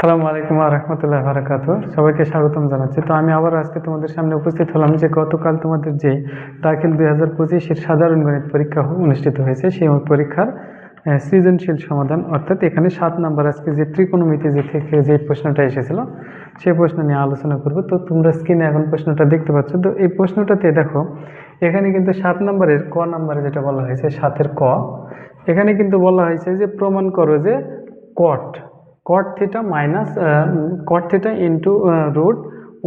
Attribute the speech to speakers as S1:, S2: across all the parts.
S1: আসসালামু আলাইকুম রহমতুল্লাহ বারাকাত সবাইকে স্বাগতম জানাচ্ছি। তো আমি আবার আজকে তোমাদের সামনে উপস্থিত হলাম যে গতকাল তোমাদের যে দাখিল দুই হাজার পঁচিশের সাধারণ গণিত পরীক্ষা অনুষ্ঠিত হয়েছে, সেই পরীক্ষার সৃজনশীল সমাধান। অর্থাৎ এখানে সাত নাম্বার আজকে যে ত্রিকোণমিতি যে থেকে যে প্রশ্নটা এসেছিল, সেই প্রশ্ন নিয়ে আলোচনা করব। তো তোমরা স্ক্রিনে এখন প্রশ্নটা দেখতে পাচ্ছ। তো এই প্রশ্নটাতে দেখো, এখানে কিন্তু সাত নম্বরের ক নাম্বারে যেটা বলা হয়েছে, সাতের ক, এখানে কিন্তু বলা হয়েছে যে প্রমাণ করো যে cot cot theta minus cot theta into root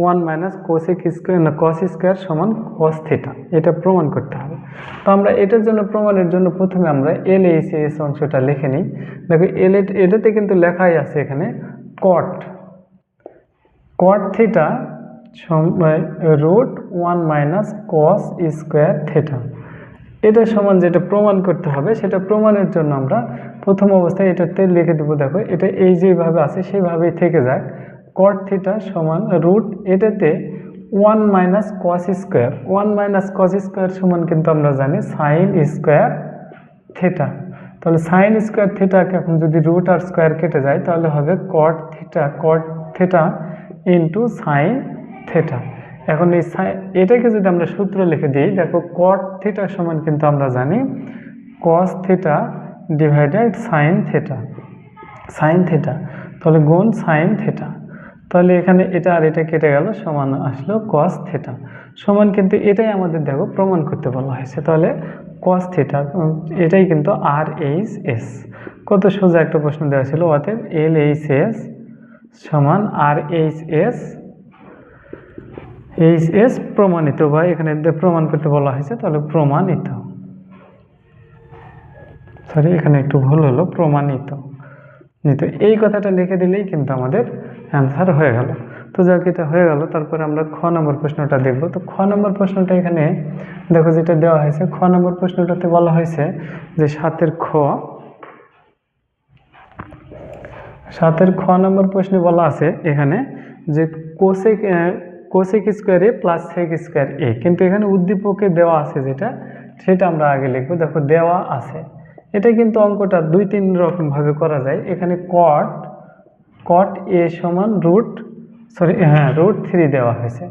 S1: one minus cosec square না কস স্কোয়ার সমান কস থিটা এটা প্রমাণ করতে হবে। তো আমরা এটার জন্য প্রমাণের জন্য প্রথমে আমরা এল এস অংশটা লিখে নিই। দেখো এল এটাতে কিন্তু লেখাই আছে এখানে cot cot theta root one minus cos square theta এটা সমান যেটা প্রমাণ করতে হবে, সেটা প্রমাণের জন্য আমরা প্রথম অবস্থায় এটাতে লিখে দেবো, দেখো, এটা এই যেভাবে আছে সেইভাবেই থেকে যাক। কট থিটা সমান রুট এটাতে one minus cos square one minus cos square সমান কিন্তু আমরা জানি সাইন স্কোয়ার থিটা তাহলে সাইন স্কোয়ার থিটাকে এখন যদি রুট আর স্কোয়ার কেটে যায়, তাহলে হবে cot theta cot theta into sine theta এখন এই এটাকে যদি আমরা সূত্র লিখে দিই, দেখো কট থিটা সমান কিন্তু আমরা জানি cos theta divided sine theta sine theta তাহলে গুণ সাইন থিটা তাহলে এখানে এটা আর এটা কেটে গেল, সমান আসলো কস থিটা সমান কিন্তু এটাই আমাদের দেখো প্রমাণ করতে বলা হয়েছে, তাহলে কস থিটা এটাই কিন্তু আর এইচ এস কত সোজা একটা প্রশ্ন দেওয়া ছিল, অতএব এল এইচ এস সমান R H S H S প্রমাণিত বা এখানে প্রমাণ করতে বলা হয়েছে, তাহলে প্রমাণিত। সরি এখানে একটু ভুল হলো, প্রমাণিত। নিত, এই কথাটা লিখে দিলেই কিন্তু আমাদের অ্যান্সার হয়ে গেল। তো যাক, এটা হয়ে গেল। তারপরে আমরা খ নম্বর প্রশ্নটা দেখব। তো খ নম্বর প্রশ্নটা এখানে, দেখো যেটা দেওয়া হয়েছে, খ নম্বর প্রশ্নটাতে বলা হয়েছে যে সাতের খ সাতের খ নম্বর প্রশ্নে বলা আছে এখানে যে cosec cosec square A plus sec square A কিন্তু এখানে উদ্দীপকে দেওয়া আছে যেটা, সেটা আমরা আগে লিখব। দেখো, দেওয়া আছে। এটা কিন্তু অঙ্কটা দুই তিন রকম ভাবে করা যায়। এখানে কট কট এ সমান রুট সরি হ্যাঁ রুট থ্রি দেওয়া হয়েছে।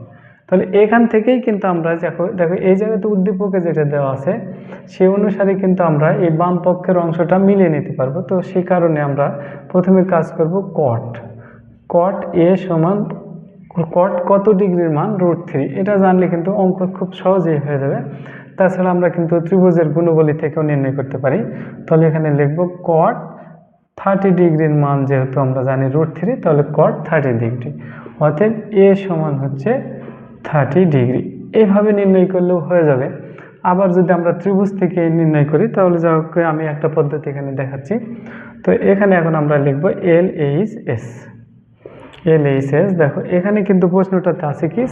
S1: তাহলে এখান থেকেই কিন্তু আমরা দেখো দেখো, এই জায়গাতে উদ্দীপকে যেটা দেওয়া আছে, সেই অনুসারে কিন্তু আমরা এই বাম পক্ষের অংশটা মিলিয়ে নিতে পারব। তো সেই কারণে আমরা প্রথমে কাজ করব কট কট এ সমান কট কত ডিগ্রির মান? রুট থ্রি এটা জানলে কিন্তু অঙ্ক খুব সহজেই হয়ে যাবে। তাছাড়া আমরা কিন্তু ত্রিভুজের গুণবলী থেকেও নির্ণয় করতে পারি। তাহলে এখানে লিখব কট থার্টি ডিগ্রির মান যেহেতু আমরা জানি রুট থ্রি তাহলে কট থার্টি ডিগ্রি। অতএব এ সমান হচ্ছে থার্টি ডিগ্রি। এইভাবে নির্ণয় করলেও হয়ে যাবে। আবার যদি আমরা ত্রিভুজ থেকে নির্ণয় করি, তাহলে যা আমি একটা পদ্ধতি এখানে দেখাচ্ছি। তো এখানে এখন আমরা লিখব L H S L H S দেখো, এখানে কিন্তু প্রশ্নটাতে আছে কি?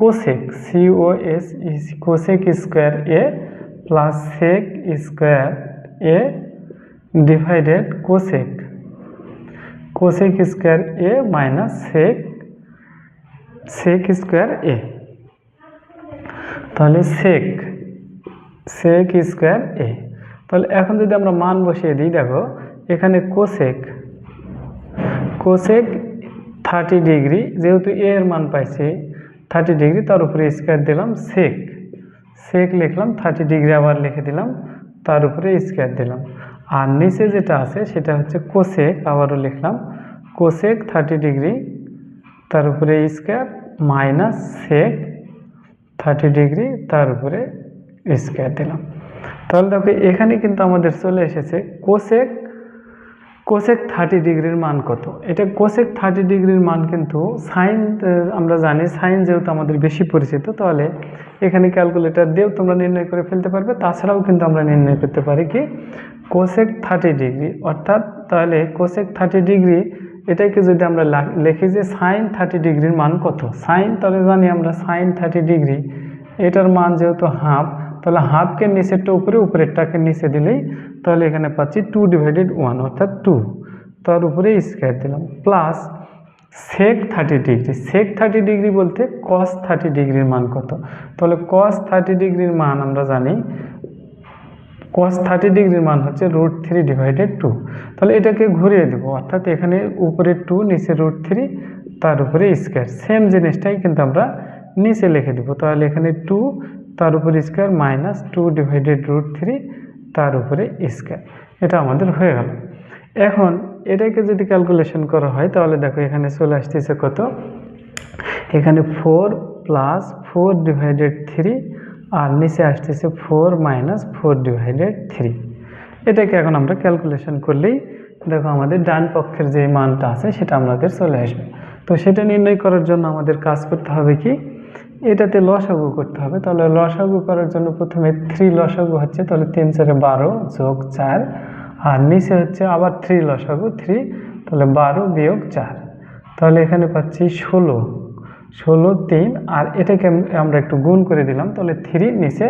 S1: Cosec C O S cosec square A plus sec square A divided cosec cosec square A minus sec sec square A তাহলে সেক সেক স্কোয়ার এ তাহলে এখন যদি আমরা মান বসিয়ে দিই, দেখো, এখানে কোসেক কোসেক থার্টি ডিগ্রি যেহেতু এ এর মান পাইছি থার্টি ডিগ্রি তার উপরে স্কোয়ার দিলাম সেক সেক লিখলাম থার্টি ডিগ্রি আবার লিখে দিলাম, তার উপরে স্কোয়ার দিলাম। আর নিচে যেটা আছে, সেটা হচ্ছে কোসেক আবারও লিখলাম। কোসেক থার্টি ডিগ্রি তার উপরে square minus sec thirty degree তার উপরে স্কোয়ার দিলাম। তাহলে দেখো, এখানে কিন্তু আমাদের চলে এসেছে কোসেক কোসেক থার্টি ডিগ্রির মান কত? এটা কোসেক থার্টি ডিগ্রির মান কিন্তু সাইন আমরা জানি সাইন যেহেতু আমাদের বেশি পরিচিত, তাহলে এখানে ক্যালকুলেটর দিয়েও তোমরা নির্ণয় করে ফেলতে পারবে, তাছাড়াও কিন্তু আমরা নির্ণয় করতে পারি কি কোসেক থার্টি ডিগ্রি, অর্থাৎ তাহলে কোসেক থার্টি ডিগ্রি, এটাকে যদি আমরা লিখি যে সাইন থার্টি ডিগ্রির মান কত? সাইন তাহলে জানি আমরা সাইন থার্টি ডিগ্রি, এটার মান যেহেতু হাফ তাহলে হাফকে নিচেরটা উপরে উপরেরটাকে নিচে দিলেই তাহলে এখানে পাচ্ছি টু ডিভাইডেড ওয়ান অর্থাৎ টু তার উপরে স্কোয়ার দিলাম। Plus sec thirty degree sec thirty degree বলতে কস থার্টি ডিগ্রির মান কত? তাহলে কস থার্টি ডিগ্রির মান আমরা জানি কস থার্টি ডিগ্রির মান হচ্ছে রুট থ্রি ডিভাইডেড টু তাহলে এটাকে ঘুরিয়ে দেবো, অর্থাৎ এখানে উপরে টু নিচে রুট থ্রি তার উপরে স্কোয়ার সেম জিনিসটাই কিন্তু আমরা নিচে লিখে দেবো। তাহলে এখানে টু তার উপরে square minus two divided root three তার উপরে স্কোয়ার এটা আমাদের হয়ে গেল। এখন এটাকে যদি ক্যালকুলেশন করা হয়, তাহলে দেখো এখানে চলে আসতেছে কত? এখানে four plus four divided three আর নিচে আসতেছে four minus four divided three এটাকে এখন আমরা ক্যালকুলেশন করলেই দেখো আমাদের ডান পক্ষের যে মানটা আছে, সেটা আমাদের চলে আসবে। তো সেটা নির্ণয় করার জন্য আমাদের কাজ করতে হবে কি? এটাতে লসাগু করতে হবে। তাহলে লসাগু করার জন্য প্রথমে থ্রি লসাগু হচ্ছে, তাহলে তিন চারে বারো যোগ চার। আর নিচে হচ্ছে আবার থ্রি লসাগু থ্রি তাহলে বারো বিয়োগ চার। তাহলে এখানে পাচ্ছি ষোলো। ষোলো, তিন, আর এটাকে আমরা একটু গুণ করে দিলাম, তাহলে থ্রি নিচে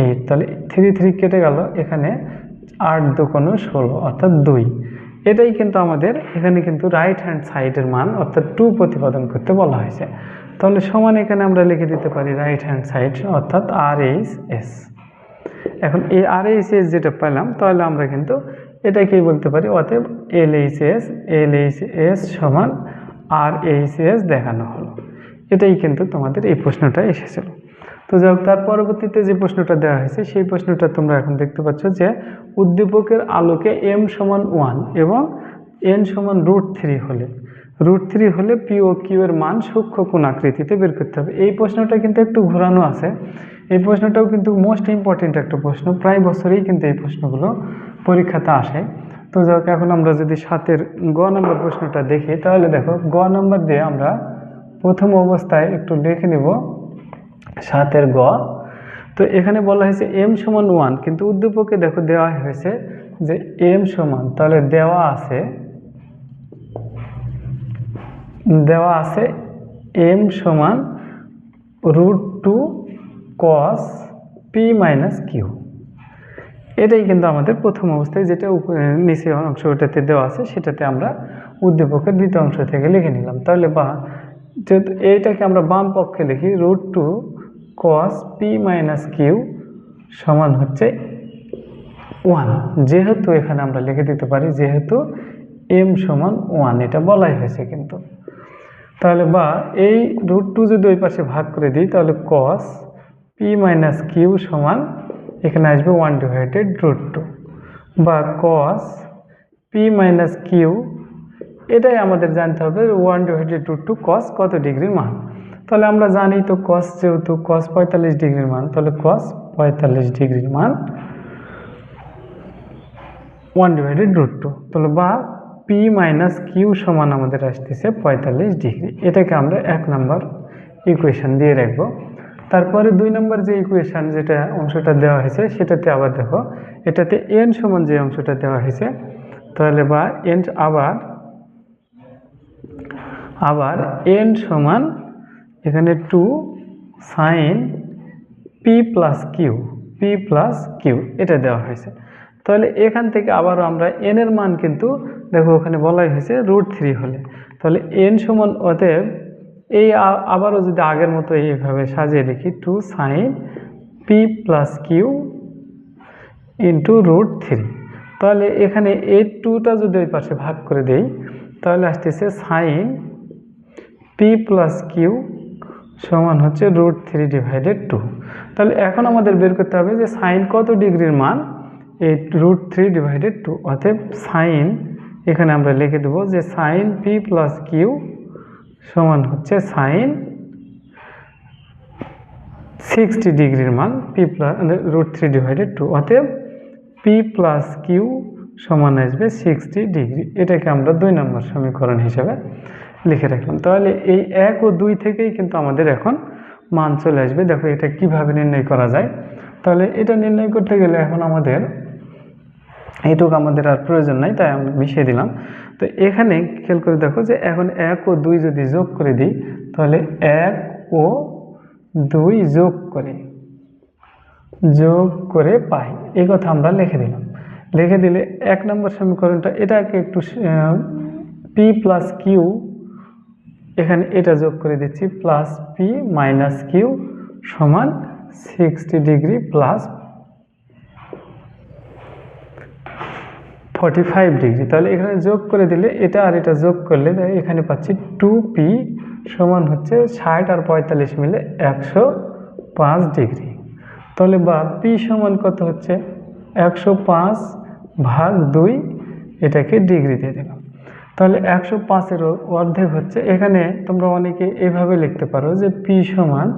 S1: এইট তাহলে থ্রি থ্রি কেটে গেল, এখানে আট দুকোনো ষোলো, অর্থাৎ দুই। এটাই কিন্তু আমাদের এখানে কিন্তু রাইট হ্যান্ড সাইডের মান, অর্থাৎ টু প্রতিপাদন করতে বলা হয়েছে। তাহলে সমান এখানে আমরা লিখে দিতে পারি রাইট হ্যান্ড সাইড অর্থাৎ আর এইচ এস এখন এই আর এইচ এস যেটা পেলাম, তাহলে আমরা কিন্তু এটাকেই বলতে পারি, অতএব L H S L H S সমান আর এইচ এস দেখানো হলো। এটাই কিন্তু তোমাদের এই প্রশ্নটা এসেছিল। তো যাই তার পরবর্তীতে যে প্রশ্নটা দেওয়া হয়েছে, সেই প্রশ্নটা তোমরা এখন দেখতে পাচ্ছ যে উদ্দীপকের আলোকে এম সমান ওয়ান এবং এন সমান রুট থ্রি হলে রুট থ্রি হলে পি ও কিউ এর মান সূক্ষ্ম কোন আকৃতিতে বের করতে হবে। এই প্রশ্নটা কিন্তু একটু ঘোরানো আছে। এই প্রশ্নটাও কিন্তু মোস্ট ইম্পর্টেন্ট একটা প্রশ্ন। প্রায় বছরেই কিন্তু এই প্রশ্নগুলো পরীক্ষাতে আসে। তো যাই হোক এখন আমরা যদি সাতের গ নম্বর প্রশ্নটা দেখি, তাহলে দেখো, গ নম্বর দিয়ে আমরা প্রথম অবস্থায় একটু লিখে নেব সাতের গ। তো এখানে বলা হয়েছে এম সমান ওয়ান কিন্তু উদ্দীপকে দেখো দেওয়া হয়েছে যে এম সমান, তাহলে দেওয়া আছে দেওয়া আছে এম সমান root two cos P minus Q এটাই কিন্তু আমাদের প্রথম অবস্থায় যেটা নিচে অংশ ওটাতে দেওয়া আছে, সেটাতে আমরা উদ্দীপকের দ্বিতীয় অংশ থেকে লিখে নিলাম। তাহলে বা, যেহেতু এইটাকে আমরা বাম পক্ষে লিখি root two cos P minus Q সমান হচ্ছে ওয়ান যেহেতু এখানে আমরা লিখে দিতে পারি, যেহেতু এম সমান ওয়ান এটা বলাই হয়েছে কিন্তু। তাহলে বা এই রুট টু যদি ওই পাশে ভাগ করে দিই, তাহলে কস পি মাইনাস কিউ সমান এখানে আসবে ওয়ান ডিভাইডেড রুট টু বা কস পি মাইনাস কিউ এটাই আমাদের জানতে হবে one divided root two cos কত ডিগ্রির মান। তাহলে আমরা জানি তো কস যেহেতু কস পঁয়তাল্লিশ ডিগ্রির মান, তাহলে কস পঁয়তাল্লিশ ডিগ্রির মান ওয়ান ডিভাইডেড রুট টু তাহলে বা পি মাইনাস কিউ সমান আমাদের আসতেছে পঁয়তাল্লিশ ডিগ্রি। এটাকে আমরা এক নাম্বার ইকুয়েশন দিয়ে রাখব। তারপরে দুই নম্বর যে ইকুয়েশন যেটা অংশটা দেওয়া হয়েছে, সেটাতে আবার দেখো, এটাতে এন সমান যে অংশটা দেওয়া হয়েছে, তাহলে বা এন আবার আবার এন সমান এখানে two sine P plus Q P plus Q এটা দেওয়া হয়েছে। তাহলে এখান থেকে আবারও আমরা এন এর মান কিন্তু দেখো ওখানে বলাই হয়েছে রুট থ্রি হলে। তাহলে এন সমান অতএব এই আবারও যদি আগের মতো এইভাবে সাজিয়ে লিখি two sine P plus Q into root three তাহলে এখানে এই টুটা যদি ওই পাশে ভাগ করে দেই, তাহলে আসতেছে সাইন পি প্লাস কিউ সমান হচ্ছে রুট থ্রি ডিভাইডেড টু তাহলে এখন আমাদের বের করতে হবে যে সাইন কত ডিগ্রির মান? এই রুট থ্রি ডিভাইডেড টু অতএব সাইন এখানে আমরা লিখে দেবো যে সাইন পি প্লাস কিউ সমান হচ্ছে সাইন সিক্সটি ডিগ্রির মান P plus root three divided two অতএব পি প্লাস কিউ সমান আসবে সিক্সটি ডিগ্রি এটাকে আমরা দুই নম্বর সমীকরণ হিসেবে লিখে রাখলাম। তাহলে এই এক ও দুই থেকেই কিন্তু আমাদের এখন মান চলে আসবে। দেখো এটা কীভাবে নির্ণয় করা যায়? তাহলে এটা নির্ণয় করতে গেলে এখন আমাদের এইটুকু আমাদের আর প্রয়োজন নাই, তাই আমরা মিশিয়ে দিলাম। তো এখানে খেয়াল করে দেখো যে এখন এক ও দুই যদি যোগ করে দিই, তাহলে এক ও দুই যোগ করে যোগ করে পাই। এই কথা আমরা লিখে দিলাম। লিখে দিলে এক নম্বর সমীকরণটা এটাকে একটু পি প্লাস কিউ এখানে এটা যোগ করে দিচ্ছি প্লাস পি মাইনাস কিউ সমান sixty degree plus forty five degree তাহলে এখানে যোগ করে দিলে এটা আর এটা যোগ করলে এখানে পাচ্ছি টু পি সমান হচ্ছে ষাট আর পঁয়তাল্লিশ মিলে একশো পাঁচ ডিগ্রি তাহলে বা পি সমান কত হচ্ছে? একশো পাঁচ ভাগ দুই এটাকে ডিগ্রি দিয়ে দিলাম। তাহলে একশো পাঁচের অর্ধেক হচ্ছে, এখানে তোমরা অনেকে এভাবে লিখতে পারো যে পি সমান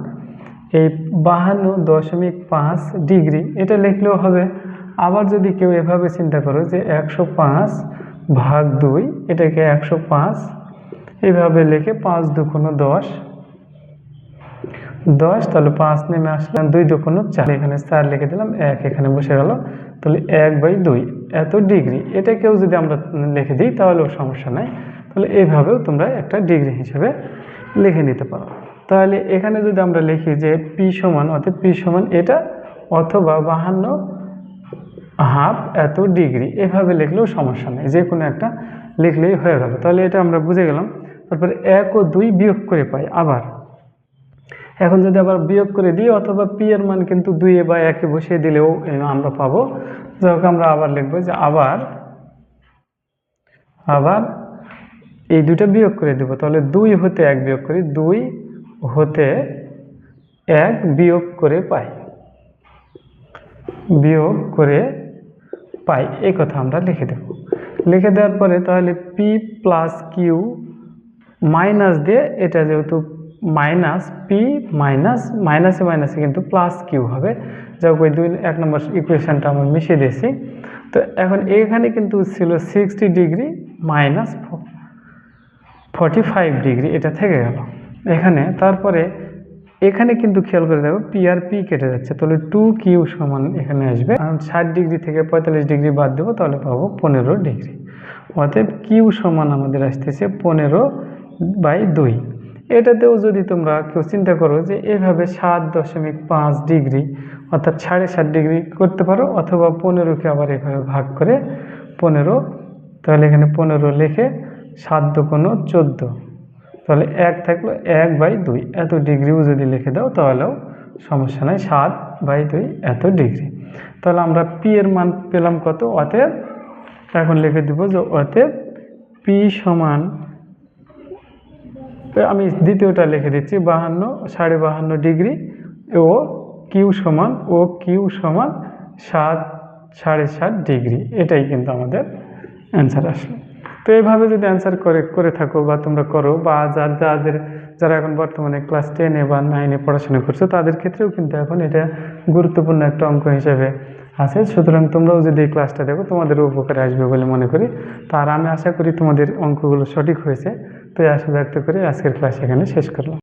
S1: এই বাহান্ন দশমিক পাঁচ ডিগ্রি এটা লিখলেও হবে। আবার যদি কেউ এভাবে চিন্তা করো যে একশো পাঁচ ভাগ দুই, এটাকে একশো পাঁচ এইভাবে লিখে পাঁচ দুকোনো দশ দশ, তাহলে পাঁচ নেমে আসলাম দুই দুকোনো চার। এখানে চার লিখে দিলাম, এক এখানে বসে গেল, তাহলে এক বাই দুই, এত ডিগ্রি। এটা কেউ যদি আমরা লিখে দিই, তাহলেও সমস্যা নাই। তাহলে এইভাবেও তোমরা একটা ডিগ্রি হিসেবে লিখে নিতে পারো। তাহলে এখানে যদি আমরা লিখি যে পি সমান, অর্থাৎ পি সমান এটা, অথবা বাহান্ন হাফ এত ডিগ্রি এভাবে লিখলেও সমস্যা নেই যে কোনো একটা লিখলেই হয়ে গেল। তাহলে এটা আমরা বুঝে গেলাম, তারপরে এক ও দুই বিয়োগ করে পাই আবার। এখন যদি আবার বিয়োগ করে দিই, অথবা পি এর মান কিন্তু দুইয়ে বা একে বসিয়ে দিলেও আমরা পাবো। যাই আমরা আবার লিখব যে আবার আবার এই দুটো বিয়োগ করে দেবো। তাহলে দুই হতে এক বিয়োগ করি, দুই হতে এক বিয়োগ করে পাই। বিয়োগ করে পাই, এই কথা আমরা লিখে দেব। লিখে দেওয়ার পরে তাহলে পি প্লাস কিউ মাইনাস দিয়ে এটা যেহেতু মাইনাস পি মাইনাস মাইনাসে মাইনাসে কিন্তু প্লাস কিউ হবে। যাই হোক ওই দুই, এক নম্বর ইকুয়েশনটা আমি মিশিয়ে দিয়েছি। তো এখন এখানে কিন্তু ছিল sixty degree minus forty five degree এটা থেকে গেল। এখানে তারপরে এখানে কিন্তু খেয়াল করে দেখো পি আর পি কেটে যাচ্ছে। তাহলে টু কিউ সমান এখানে আসবে। ষাট ডিগ্রি থেকে পঁয়তাল্লিশ ডিগ্রি বাদ দেবো, তাহলে পাবো পনেরো ডিগ্রি অতএব কিউ সমান আমাদের আসতেছে পনেরো বাই দুই। এটাতেও যদি তোমরা কেউ চিন্তা করো যে এভাবে সাত দশমিক পাঁচ ডিগ্রি অর্থাৎ সাড়ে সাত ডিগ্রি করতে পারো, অথবা পনেরোকে আবার এভাবে ভাগ করে পনেরো, তাহলে এখানে পনেরো লিখে সাত দুকোনো চোদ্দ। তাহলে এক থাকল এক বাই দুই। এত ডিগ্রিও যদি লিখে দাও তাহলেও সমস্যা নাই, সাত বাই দুই এত ডিগ্রি। তাহলে আমরা পি এর মান পেলাম কত? অতএব এখন লিখে দিব যে অতএব পি সমান আমি দ্বিতীয়টা লিখে দিচ্ছি, বাহান্ন, সাড়ে বাহান্ন ডিগ্রি, ও কিউ সমান, ও কিউ সমান সাত, সাড়ে সাত ডিগ্রি। এটাই কিন্তু আমাদের অ্যান্সার আসলো। তো এইভাবে যদি অ্যান্সার করে করে থাকো বা তোমরা করো বা যার যাদের, যারা এখন বর্তমানে ক্লাস টেনে বা নাইনে পড়াশোনা করছ, তাদের ক্ষেত্রেও কিন্তু এখন এটা গুরুত্বপূর্ণ একটা অঙ্ক হিসেবে আছে। সুতরাং তোমরাও যদি এই ক্লাসটা দেখো তোমাদের উপকারে আসবে বলে মনে করি। তার আমি আশা করি তোমাদের অঙ্কগুলো সঠিক হয়েছে। তো এই আশা ব্যক্ত করে আজকের ক্লাস এখানে শেষ করলাম।